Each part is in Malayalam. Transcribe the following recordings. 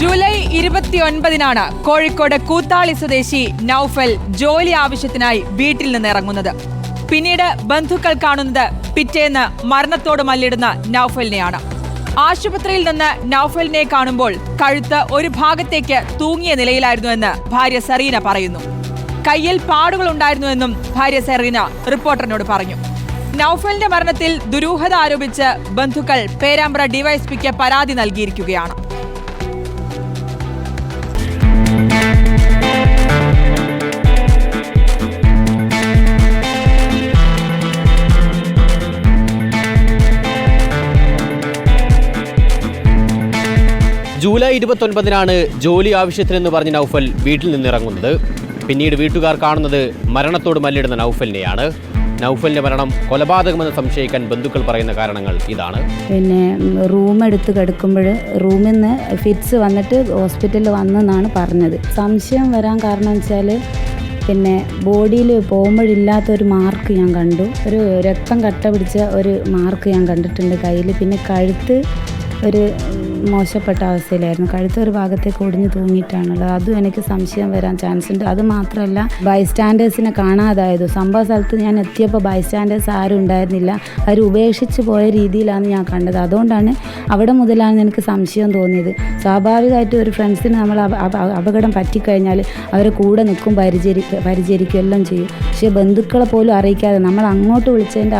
ജൂലൈ ഇരുപത്തിയൊൻപതിനാണ് കോഴിക്കോട് കൂത്താളി സ്വദേശി നൌഫൽ ജോലി ആവശ്യത്തിനായി വീട്ടിൽ നിന്ന് ഇറങ്ങുന്നത്. പിന്നീട് ബന്ധുക്കൾ കാണുന്നത് പിറ്റേന്ന് മരണത്തോട് മല്ലിടുന്ന നൌഫലിനെയാണ്. ആശുപത്രിയിൽ നിന്ന് നൌഫലിനെ കാണുമ്പോൾ കഴുത്ത് ഒരു ഭാഗത്തേക്ക് തൂങ്ങിയ നിലയിലായിരുന്നുവെന്ന് ഭാര്യ സെറീന പറയുന്നു. കയ്യിൽ പാടുകൾ ഉണ്ടായിരുന്നുവെന്നും ഭാര്യ സെറീന റിപ്പോർട്ടറിനോട് പറഞ്ഞു. നൌഫലിന്റെ മരണത്തിൽ ദുരൂഹത ആരോപിച്ച് ബന്ധുക്കൾ പേരാമ്പ്ര ഡിവൈഎസ്പിക്ക് പരാതി നൽകിയിരിക്കുകയാണ്. ജൂലൈ ഇരുപത്തൊൻപതിനാണ് ജോലി ആവശ്യത്തിനെന്ന് പറഞ്ഞ് നൗഫൽ വീട്ടിൽ നിന്നിറങ്ങുന്നത് പിന്നീട് വീട്ടുകാർ കാണുന്നത് മരണത്തോട് മല്ലിടുന്ന നൗഫലിനെയാണ്. നൗഫലിന്റെ മരണം കൊലപാതകമെന്ന് സംശയിക്കാൻ ബന്ധുക്കൾ പറയുന്ന കാരണങ്ങൾ ഇതാണ്. പിന്നെ റൂം എടുത്ത് കിടക്കുമ്പോൾ റൂമിൽ നിന്ന് ഫിറ്റ്സ് വന്നിട്ട് ഹോസ്പിറ്റലിൽ വന്നെന്നാണ് പറഞ്ഞത്. സംശയം വരാൻ കാരണം വെച്ചാൽ പിന്നെ ബോഡിയിൽ പോകുമ്പോഴില്ലാത്തൊരു മാർക്ക് ഞാൻ കണ്ടു. ഒരു രക്തം കട്ട പിടിച്ച ഒരു മാർക്ക് ഞാൻ കണ്ടിട്ടുണ്ട് കയ്യിൽ. പിന്നെ കഴുത്ത് ഒരു മോശപ്പെട്ട അവസ്ഥയിലായിരുന്നു. കഴുത്ത് ഒരു ഭാഗത്തേക്ക് ഒടിഞ്ഞു തൂങ്ങിയിട്ടാണുള്ളത് അതും എനിക്ക് സംശയം വരാൻ ചാൻസ് ഉണ്ട്. അത് മാത്രമല്ല ബൈസ്റ്റാൻഡേഴ്സിനെ കാണാതായത്. സംഭവ സ്ഥലത്ത് ഞാൻ എത്തിയപ്പോൾ ബൈസ്റ്റാൻഡേഴ്സ് ആരും ഉണ്ടായിരുന്നില്ല. അവർ ഉപേക്ഷിച്ച് പോയ രീതിയിലാണ് ഞാൻ കണ്ടത്. അതുകൊണ്ടാണ് അവിടെ മുതലാണ് എനിക്ക് സംശയം തോന്നിയത്. സ്വാഭാവികമായിട്ടും ഒരു ഫ്രണ്ട്സിന് നമ്മൾ അപ- അപ- അപകടം പറ്റിക്കഴിഞ്ഞാൽ അവരെ കൂടെ നിൽക്കും പരിചരി പരിചരിക്കും എല്ലാം ചെയ്യും. പക്ഷേ ബന്ധുക്കളെ പോലും അറിയിക്കാതെ നമ്മൾ അങ്ങോട്ട് വിളിച്ചതിന്റെ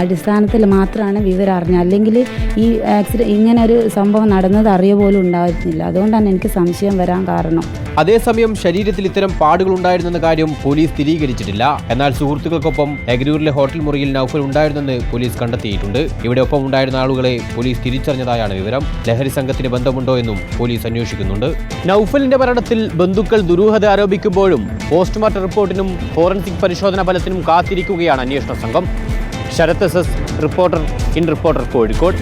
അടിസ്ഥാനത്തിൽ മാത്രമാണ് വിവരം അറിഞ്ഞത്. അല്ലെങ്കിൽ ഈ ആക്സിഡന്റ് ഇങ്ങനെ ഒരു സംഭവം നടന്നത് അറിയ പോലും ഉണ്ടായിരുന്നില്ല. അതുകൊണ്ടാണ് എനിക്ക് സംശയം വരാൻ കാരണം. അതേസമയം ശരീരത്തിൽ ഇത്തരം പാടുകൾ ഉണ്ടായിരുന്നെന്ന കാര്യം പോലീസ് സ്ഥിരീകരിച്ചിട്ടില്ല. എന്നാൽ സുഹൃത്തുക്കൾക്കൊപ്പം നെഗരൂരിലെ ഹോട്ടൽ മുറിയിൽ നൌഫൽ ഉണ്ടായിരുന്നെന്ന് പോലീസ് കണ്ടെത്തിയിട്ടുണ്ട്. ഇവിടെ ഒപ്പം ഉണ്ടായിരുന്ന ആളുകളെ പോലീസ് തിരിച്ചറിഞ്ഞതായാണ് വിവരം. ലഹരി സംഘത്തിന് ബന്ധമുണ്ടോ എന്നും പോലീസ് അന്വേഷിക്കുന്നുണ്ട്. നൌഫലിന്റെ മരണത്തിൽ ബന്ധുക്കൾ ദുരൂഹത ആരോപിക്കുമ്പോഴും പോസ്റ്റ്മോർട്ടം റിപ്പോർട്ടിനും ഫോറൻസിക് പരിശോധന ഫലത്തിനും കാത്തിരിക്കുകയാണ് അന്വേഷണ സംഘം. Sarath S S reporter in reporter Kozhikode.